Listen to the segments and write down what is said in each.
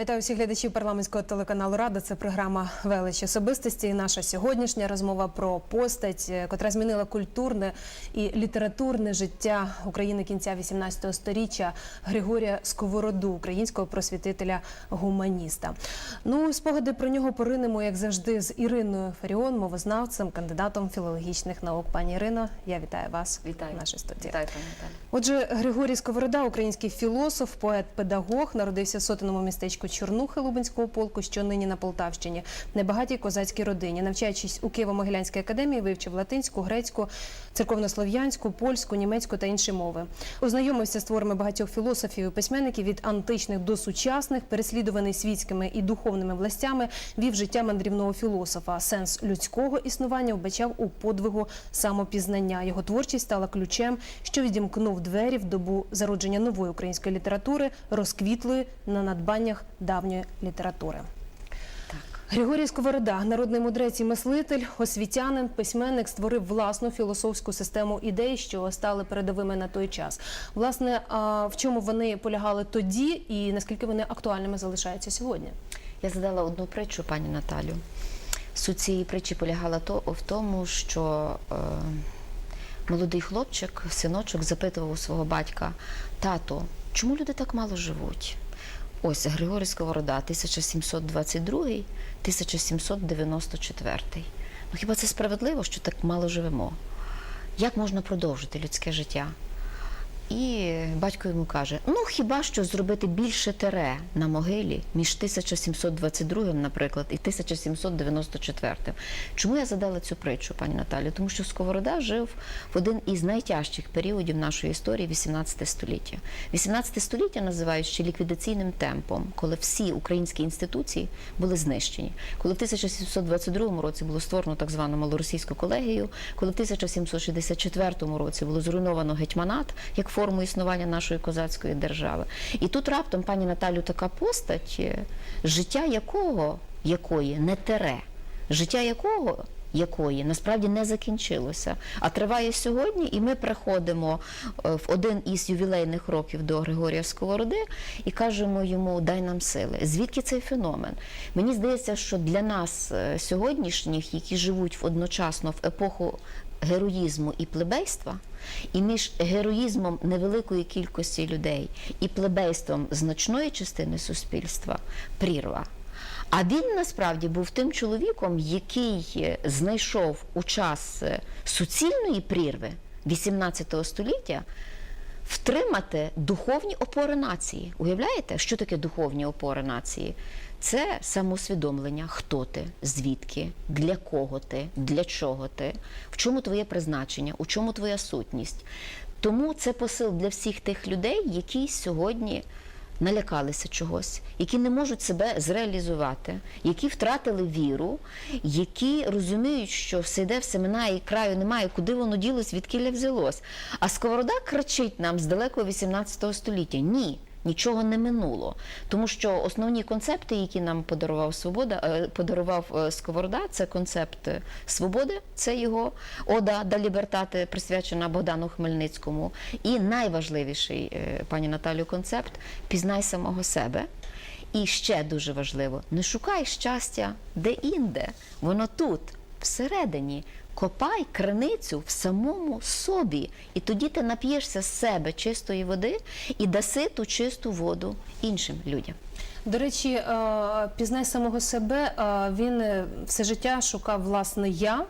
Вітаю всіх глядачів парламентського телеканалу Рада. Це програма Велич особистості. І наша сьогоднішня розмова про постать, е, котра змінила культурне і літературне життя України кінця 18 століття Григорія Сковороду, українського просвітителя гуманіста. Ну, спогади про нього поринемо, як завжди, з Іриною Фаріон, мовознавцем, кандидатом філологічних наук. Пані Ірино, я вітаю вас Вітаю. в нашій студії. Вітаю, пані Наталі. Отже, Григорій Сковорода, український філософ, поет, педагог, народився в сотеному містечку Чорнухи Лубенського полку, що нині на Полтавщині, небагатій козацькій родині. Навчаючись у Києво-Могилянській академії, вивчив латинську, грецьку, церковнослов'янську, польську, німецьку та інші мови. Ознайомився з творами багатьох філософів і письменників від античних до сучасних, переслідуваний світськими і духовними властями, вів життя мандрівного філософа. Сенс людського існування вбачав у подвигу самопізнання. Його творчість стала ключем, що відімкнув двері в добу зародження нової української літератури, розквітлої на надбаннях давньої літератури. Григорій Сковорода, народний мудрець і мислитель, освітянин, письменник, створив власну філософську систему ідей, що стали передовими на той час. Власне, в чому вони полягали тоді, і наскільки вони актуальними залишаються сьогодні? Я задала одну притчу, пані Наталю. Суть цієї притчі полягала то, в тому, що е, молодий хлопчик, синочок, запитував у свого батька: тато, чому люди так мало живуть? Ось Григорій Сковорода, 1722-1794. Ну хіба це справедливо, що так мало живемо? Як можна продовжити людське життя? І батько йому каже: ну хіба що зробити більше тере на могилі між 1722, наприклад, і 1794. Чому я задала цю притчу, пані Наталі? Тому що Сковорода жив в один із найтяжчих періодів нашої історії 18 століття. 18 століття називають ще ліквідаційним темпом, коли всі українські інституції були знищені. Коли в 1722 році було створено так звану малоросійську колегію, коли в 1764 році було зруйновано гетьманат як форму існування нашої козацької держави. І тут раптом, пані Наталю, така постать, е, життя якого якої не тере, життя якого. Якої насправді не закінчилося, а триває сьогодні, і ми приходимо е, в один із ювілейних років до Григорія Сковороди і кажемо йому дай нам сили. Звідки цей феномен? Мені здається, що для нас е, сьогоднішніх, які живуть одночасно в епоху героїзму і плебейства, і між героїзмом невеликої кількості людей і плебейством значної частини суспільства прірва. А він насправді був тим чоловіком, який е, знайшов у час е, суцільної прірви 18 століття втримати духовні опори нації. Уявляєте, що таке духовні опори нації? Це самоусвідомлення, хто ти, звідки, для кого ти, для чого ти, в чому твоє призначення, у чому твоя сутність. Тому це посил для всіх тих людей, які сьогодні налякалися чогось, які не можуть себе зреалізувати, які втратили віру, які розуміють, що все йде, все минає і краю немає, куди воно ділось, відкіля взялось. А Сковорода кричить нам з далекого 18 століття: ні. Нічого не минуло, тому що основні концепти, які нам подарував свобода, е, подарував е, Сковорода, це концепт е, свободи, це його ода да лібертати, присвячена Богдану Хмельницькому. І найважливіший, пані Наталю, концепт пізнай самого себе. І ще дуже важливо: не шукай щастя де-інде, воно тут, всередині. Копай криницю в самому собі, і тоді ти нап'єшся з себе чистої води і даси ту чисту воду іншим людям. До речі, е, пізнай самого себе. е, Він е, все життя шукав власне я,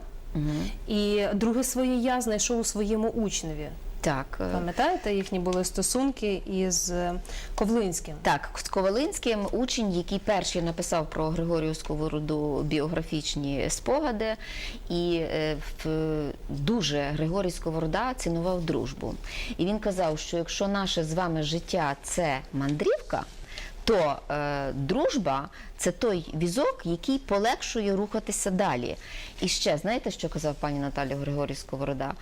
і друге своє я знайшов у своєму учневі. Так, е, Пам'ятаєте, їхні були стосунки із е, Ковлинським? так, з Ковалинським учень, який перший написав про Григорію Сковороду біографічні спогади, і е, в- дуже Григорій Сковорода цінував дружбу. І він казав, що якщо наше з вами життя це мандрівка. То е, дружба це той візок, який полегшує рухатися далі. І ще знаєте, що казав пані Наталя Григорій Сковорода?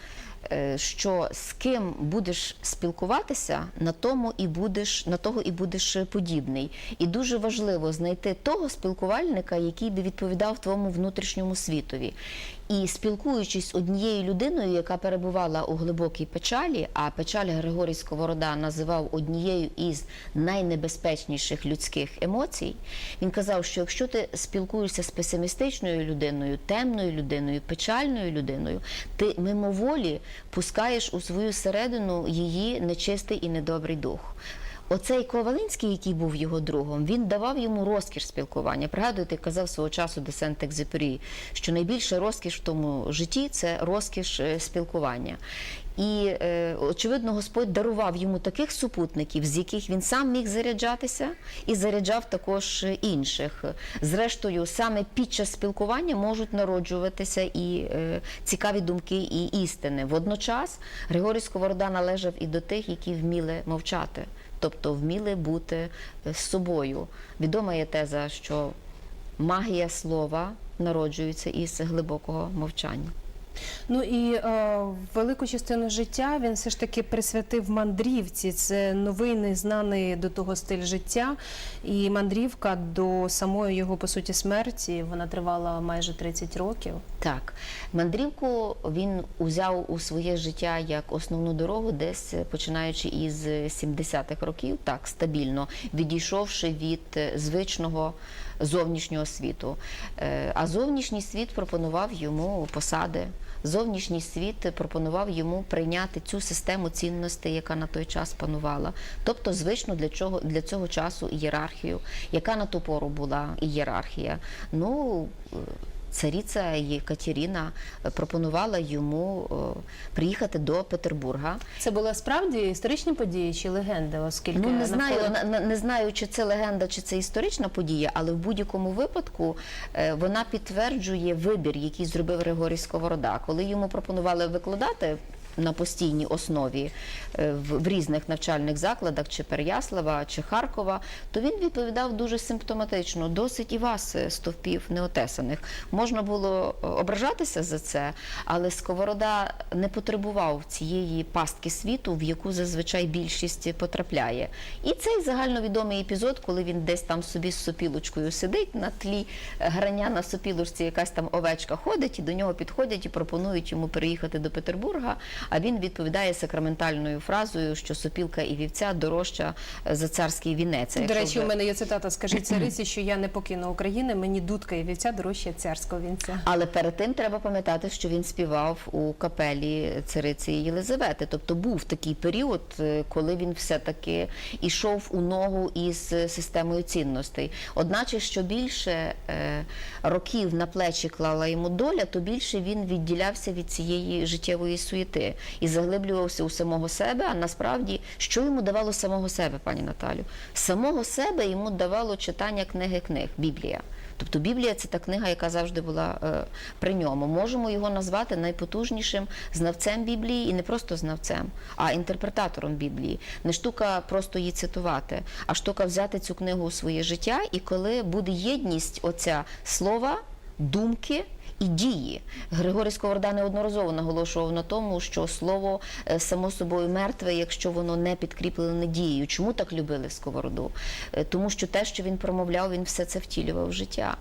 Е, що з ким будеш спілкуватися, на тому і будеш на того і будеш подібний. І дуже важливо знайти того спілкувальника, який би відповідав твоєму внутрішньому світові. І спілкуючись однією людиною, яка перебувала у глибокій печалі, а печаль Григорій Сковорода називав однією із найнебезпечніших людських емоцій, він казав, що якщо ти спілкуєшся з песимістичною людиною, темною людиною, печальною людиною, ти мимоволі пускаєш у свою середину її нечистий і недобрий дух. Оцей Ковалинський, який був його другом, він давав йому розкіш спілкування. Пригадуєте, казав свого часу Десент Екзепері, що найбільша розкіш в тому житті це розкіш е, спілкування. І е, очевидно, Господь дарував йому таких супутників, з яких він сам міг заряджатися, і заряджав також інших. Зрештою, саме під час спілкування можуть народжуватися і е, цікаві думки, і істини. Водночас Григорій Сковорода належав і до тих, які вміли мовчати, тобто вміли бути е, з собою. Відома є теза, що магія слова народжується із глибокого мовчання. Ну і е, велику частину життя він все ж таки присвятив мандрівці. Це новий незнаний до того стиль життя. І мандрівка до самої його по суті смерті вона тривала майже 30 років. Так, мандрівку він узяв у своє життя як основну дорогу, десь е, починаючи із 70-х років, так стабільно відійшовши від е, звичного зовнішнього світу. Е, А зовнішній світ пропонував йому посади. Зовнішній світ пропонував йому прийняти цю систему цінностей, яка на той час панувала, тобто звичну для чого для цього часу ієрархію, яка на ту пору була ієрархія. Ну цариця Єкатерина е, пропонувала йому е, приїхати до Петербурга. Це була справді історичні події чи легенда, оскільки Ну не знаю, навколо- не, не знаю, чи це легенда, чи це історична подія, але в будь-якому випадку е, вона підтверджує вибір, який зробив Григорій Сковорода. Коли йому пропонували викладати на постійній основі е, в, різних навчальних закладах, чи Переяслава, чи Харкова, то він відповідав дуже симптоматично. Досить і вас е, стовпів неотесаних. Можна було е, ображатися за це, але Сковорода не потребував цієї пастки світу, в яку зазвичай більшість потрапляє. І цей загальновідомий епізод, коли він десь там собі з сопілочкою сидить на тлі грання на сопілочці, якась там овечка ходить, і до нього підходять і пропонують йому переїхати до Петербурга. А він відповідає сакраментальною фразою, що сопілка і вівця дорожча е, за царський вінець. До речі, вже- у мене є цитата: скажіть цариці, що я не покину України, мені дудка і вівця дорожче царського вінця. Але перед тим треба пам'ятати, що він співав у капелі цариці Єлизавети. Тобто був такий період, е, коли він все-таки ішов у ногу із е, системою цінностей. Одначе, що більше років на плечі клала йому доля, то більше він відділявся від цієї життєвої суєти і заглиблювався у самого себе. А насправді, що йому давало самого себе, пані Наталю? Самого себе йому давало читання книги книг, Біблія. Тобто Біблія це та книга, яка завжди була е, при ньому. Можемо його назвати найпотужнішим знавцем Біблії і не просто знавцем, а інтерпретатором Біблії. Не штука просто її цитувати, а штука взяти цю книгу у своє життя, і коли буде єдність оця слова, думки. І дії Григорій Сковорода неодноразово наголошував на тому, що слово е, само собою мертве, якщо воно не підкріплене дією. Чому так любили Сковороду? Е, Тому що те, що він промовляв, він все це втілював в життя.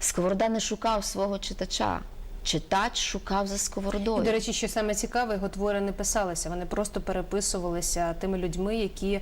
Сковорода не шукав свого читача. Читач шукав за І, сковородою. до речі, що саме цікаве, його твори не писалися. Вони просто переписувалися тими людьми, які,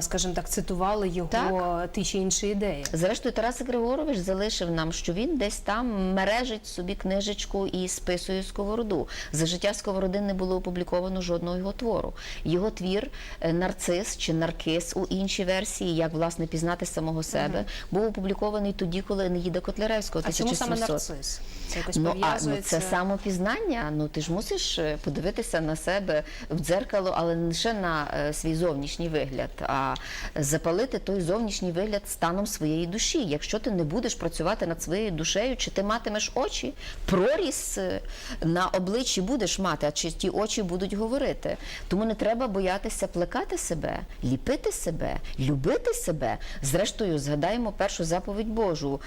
скажімо так, цитували його Так. ті чи інші ідеї. Зрештою, Тарас Григорович залишив нам, що він десь там мережить собі книжечку і списує сковороду. За життя сковороди не було опубліковано жодного його твору. Його твір е, Нарцис чи Наркис у іншій версії, як власне пізнати самого себе, був опублікований тоді, коли Енеїда Котляревського А чому саме 1700. нарцис? Це якось Ну, а, пов'язується. Це самопізнання. Ну ти ж мусиш е, подивитися на себе в дзеркало, але не лише на е, свій зовнішній вигляд, а запалити той зовнішній вигляд станом своєї душі. Якщо ти не будеш працювати над своєю душею, чи ти матимеш очі, проріз е, на обличчі будеш мати, а чи ті очі будуть говорити. Тому не треба боятися плекати себе, ліпити себе, любити себе. Зрештою, згадаємо першу заповідь Божу: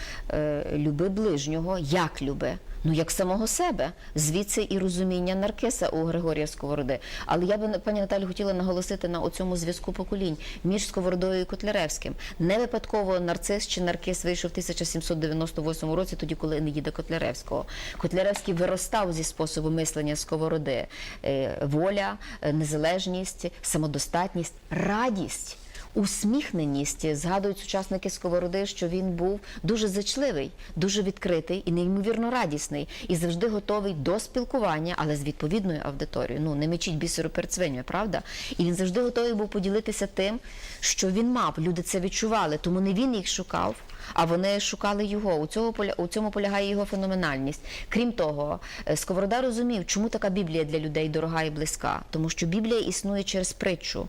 люби ближнього, як люби. Ну, як самого себе, звідси і розуміння Наркиса у Григорія Сковороди. Але я би пані Наталі хотіла наголосити на оцьому зв'язку поколінь між Сковородою і Котляревським. Не випадково нарцис чи Наркис вийшов в 1798 році, тоді, коли не їде Котляревського. Котляревський виростав зі способу мислення Сковороди: Е, воля, е, незалежність, самодостатність, радість. Усміхненість згадують сучасники Сковороди, що він був дуже зачливий, дуже відкритий і неймовірно радісний, і завжди готовий до спілкування, але з відповідною аудиторією. Ну не мечіть бісеру перед свиньою, правда? І він завжди готовий був поділитися тим, що він мав. Люди це відчували, тому не він їх шукав. А вони шукали його. У цього у цьому полягає його феноменальність. Крім того, е, Сковорода розумів, чому така Біблія для людей дорога і близька, тому що Біблія існує через притчу.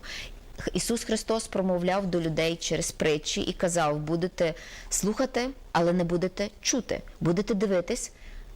Ісус Христос промовляв до людей через притчі і казав: будете слухати, але не будете чути, будете дивитись.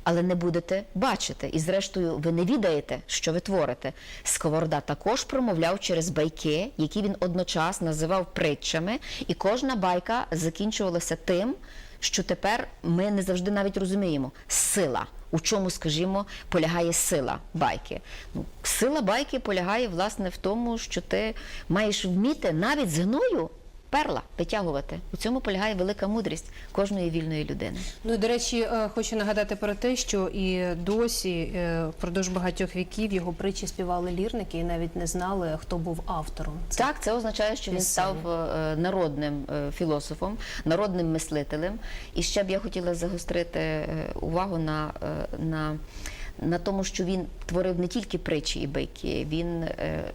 Але не будете бачити, і зрештою ви не відаєте, що ви творите. Сковорода також промовляв через байки, які він одночасно називав притчами, і кожна байка закінчувалася тим, що тепер ми не завжди навіть розуміємо сила. У чому, скажімо, полягає сила байки? Ну, сила байки полягає власне в тому, що ти маєш вміти навіть з гною перла витягувати. У цьому полягає велика мудрість кожної вільної людини. Ну і, до речі, е, хочу нагадати про те, що і досі е, впродовж багатьох віків його притчі співали лірники і навіть не знали, хто був автором. Це Так, це означає, що він став е, народним філософом, народним мислителем. І ще б я хотіла загострити увагу на, на, на тому, що він творив не тільки притчі і байки, він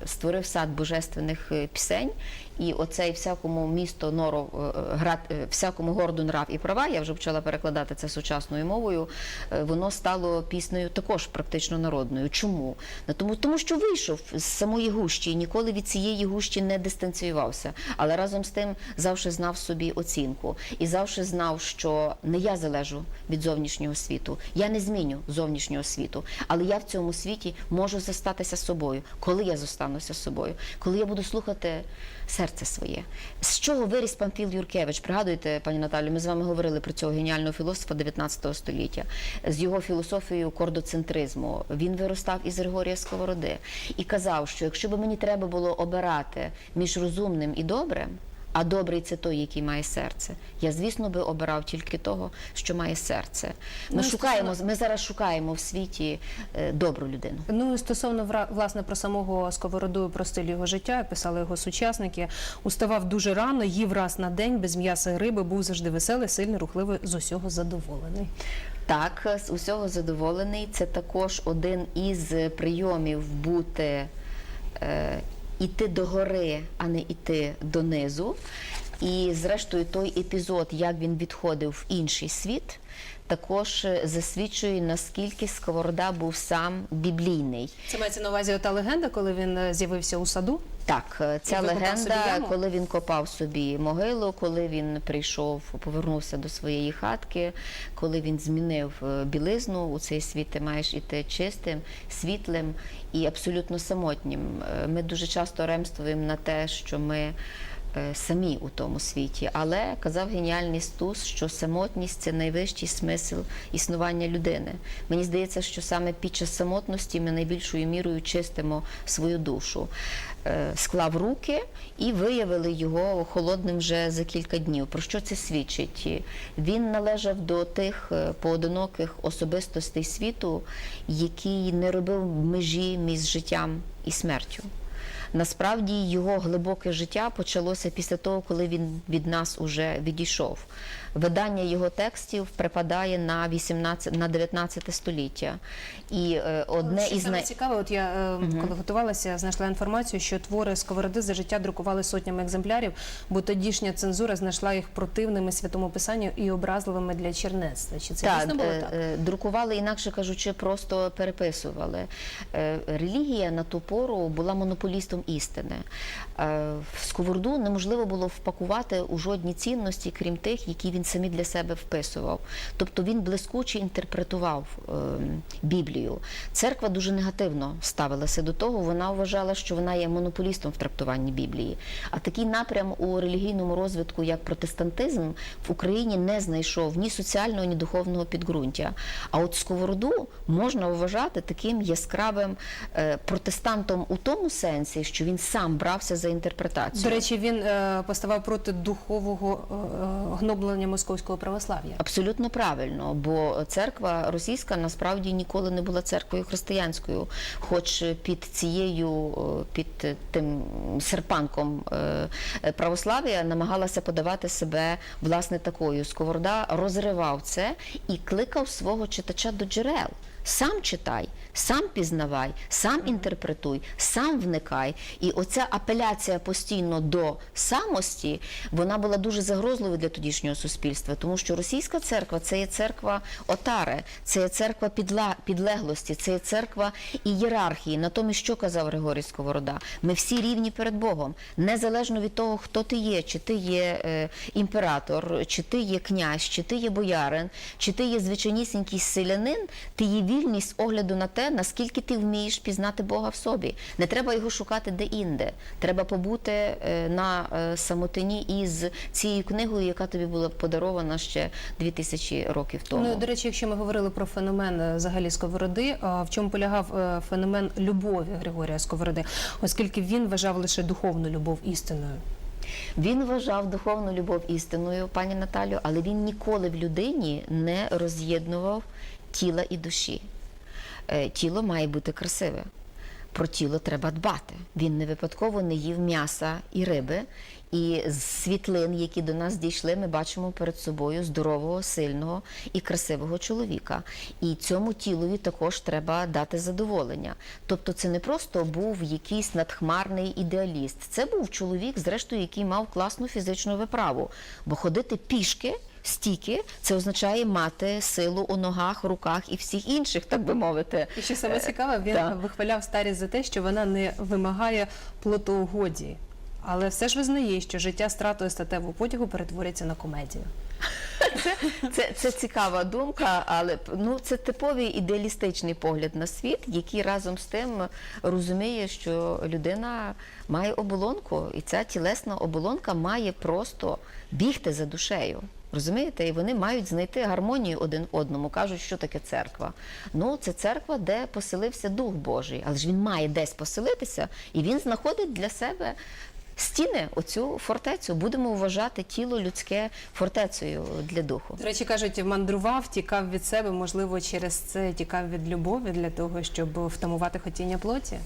створив сад божественних пісень. І оцей всякому місто норо е, град, е, всякому городу нрав і права. Я вже почала перекладати це сучасною мовою. е, Воно стало піснею також практично народною. Чому? Ну, тому, тому що вийшов з самої гущі і ніколи від цієї гущі не дистанціювався. Але разом з тим завжди знав собі оцінку і завжди знав, що не я залежу від зовнішнього світу, я не зміню зовнішнього світу, але я в цьому світі можу зостатися собою. Коли я зостануся собою, коли я буду слухати серце своє. З чого виріс Памфіл Юркевич? Пригадуєте, пані Наталю, ми з вами говорили про цього геніального філософа 19 століття, з його філософією кордоцентризму. Він виростав із Григорія Сковороди і казав, що якщо б мені треба було обирати між розумним і добрим. А добрий це той, який має серце. Я, звісно, би обирав тільки того, що має серце. Ми Ну, шукаємо, ми зараз шукаємо в світі е, добру людину. Ну і стосовно власне про самого Сковороду, про стиль його життя, писали його сучасники, уставав дуже рано, їв раз на день без м'яса і риби, був завжди веселий, сильний, рухливий, з усього задоволений. Так, з усього задоволений. Це також один із прийомів бути е, іти до гори, а не іти донизу. І зрештою, той епізод, як він відходив в інший світ, також е, засвідчує, наскільки Сковорода був сам біблійний. Це мається на увазі та легенда, коли він е, з'явився у саду. Так, е, ця легенда, коли він копав собі могилу, коли він прийшов, повернувся до своєї хатки, коли він змінив е, білизну у цей світ, ти маєш іти чистим, світлим і абсолютно самотнім. Е, Ми дуже часто ремствуємо на те, що ми самі у тому світі. Але казав геніальний Стус, що самотність це найвищий смисл існування людини. Мені здається, що саме під час самотності ми найбільшою мірою чистимо свою душу. Е, Склав руки і виявили його холодним вже за кілька днів. Про що це свідчить? Він належав до тих е, поодиноких особистостей світу, який не робив межі між життям і смертю. Насправді його глибоке життя почалося після того, коли він від нас уже відійшов. Видання його текстів припадає на 18, на 19 століття. І е, одне із най... цікаве, от я е, коли готувалася, знайшла інформацію, що твори Сковороди за життя друкували сотнями екземплярів, бо тодішня цензура знайшла їх противними святому писанню і образливими для чернецтва. Чи це Так, дійсно було е, так? друкували, інакше кажучи, просто переписували. Релігія на ту пору була монополістом істини. В сковороду неможливо було впакувати у жодні цінності, крім тих, які він він самі для себе вписував. Тобто він блискуче інтерпретував е, Біблію. Церква дуже негативно ставилася до того. Вона вважала, що вона є монополістом в трактуванні Біблії. А такий напрям у релігійному розвитку, як протестантизм, в Україні не знайшов ні соціального, ні духовного підґрунтя. А от сковороду можна вважати таким яскравим е, протестантом у тому сенсі, що він сам брався за інтерпретацію. До речі, він е, поставав проти духового е, гноблення московського православ'я. Абсолютно правильно, бо церква російська насправді ніколи не була церквою християнською, хоч під цією, е, під тим серпанком е, православ'я намагалася подавати себе власне такою. Сковорода розривав це і кликав свого читача до джерел. Сам читай, сам пізнавай, сам інтерпретуй, сам вникай. І оця апеляція постійно до самості, вона була дуже загрозливою для тодішнього суспільства, тому що російська церква це є церква отари, це є церква підла, підлеглості, це є церква ієрархії. Натомість, що казав Григорій Сковорода? Ми всі рівні перед Богом, незалежно від того, хто ти є, чи ти є е, імператор, чи ти є князь, чи ти є боярин, чи ти є звичайнісінький селянин, ти є вільність огляду на те, наскільки ти вмієш пізнати Бога в собі. Не треба його шукати де-інде. Треба побути е, на е, самотині із цією книгою, яка тобі була подарована ще 2000 років тому. Ну, до речі, якщо ми говорили про феномен е, взагалі сковороди, в чому полягав феномен любові Григорія Сковороди, оскільки він вважав лише духовну любов істиною. Він вважав духовну любов істиною, пані Наталю, але він ніколи в людині не роз'єднував тіла і душі. Е, Тіло має бути красиве. Про тіло треба дбати. Він не випадково не їв м'яса і риби. І з світлин, які до нас дійшли, ми бачимо перед собою здорового, сильного і красивого чоловіка. І цьому тілові також треба дати задоволення. Тобто, це не просто був якийсь надхмарний ідеаліст. Це був чоловік, зрештою, який мав класну фізичну виправу. Бо ходити пішки. Стільки це означає мати силу у ногах, руках і всіх інших, так би мовити. І що саме цікаве, він так. вихваляв старість за те, що вона не вимагає плотоугоді, але все ж визнає, що життя стратою статевого потягу перетворюється на комедію. Це, це цікава думка, але ну це типовий ідеалістичний погляд на світ, який разом з тим розуміє, що людина має оболонку, і ця тілесна оболонка має просто бігти за душею. Розумієте, і вони мають знайти гармонію один одному. кажуть, що таке церква. Ну, це церква, де поселився Дух Божий, але ж він має десь поселитися, і він знаходить для себе стіни, оцю фортецю. Будемо вважати тіло людське фортецею для духу. До речі, кажуть, мандрував, тікав від себе, можливо, через це тікав від любові для того, щоб втамувати хотіння плоті.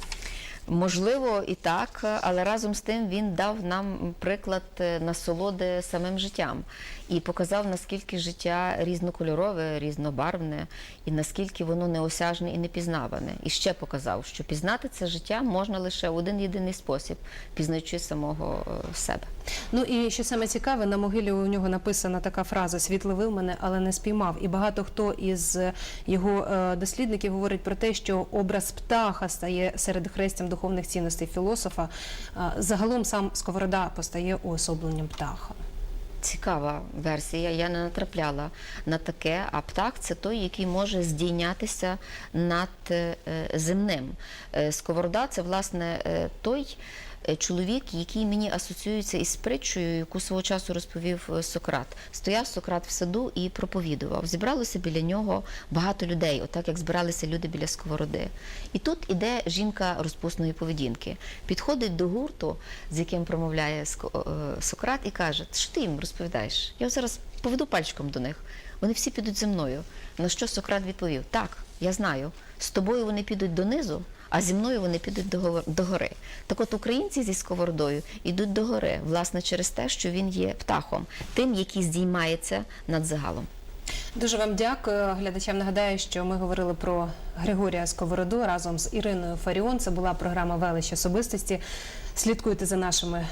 Можливо, і так, але разом з тим він дав нам приклад е, насолоди самим життям і показав, наскільки життя різнокольорове, різнобарвне, і наскільки воно неосяжне і непізнаване. І ще показав, що пізнати це життя можна лише в один єдиний спосіб, пізнаючи самого е, себе. Ну і що саме цікаве, на могилі у нього написана така фраза Світ ловив мене, але не спіймав. І багато хто із його е, дослідників говорить про те, що образ птаха стає серед хрестям духовних цінностей філософа. Е, Загалом сам Сковорода постає уособленням птаха. Цікава версія. Я не натрапляла на таке. А птах це той, який може здійнятися над е, земним. Е, Сковорода це власне е, той. Е, Чоловік, який мені асоціюється із притчею, яку свого часу розповів е, Сократ. Стояв Сократ в саду і проповідував. Зібралося біля нього багато людей, отак як збиралися люди біля сковороди. І тут іде жінка розпусної поведінки. Підходить до гурту, з яким промовляє е, Сократ, і каже: що ти їм розповідаєш? Я зараз поведу пальчиком до них. Вони всі підуть зі мною. На що Сократ відповів: Так, я знаю, з тобою вони підуть донизу, а зі мною вони підуть до до гори. Так от українці зі сковородою йдуть до гори, власне, через те, що він є птахом, тим, який здіймається над загалом. Дуже вам дякую. Глядачам нагадаю, що ми говорили про Григорія Сковороду разом з Іриною Фаріон. Це була програма Велич особистості. Слідкуйте за нашими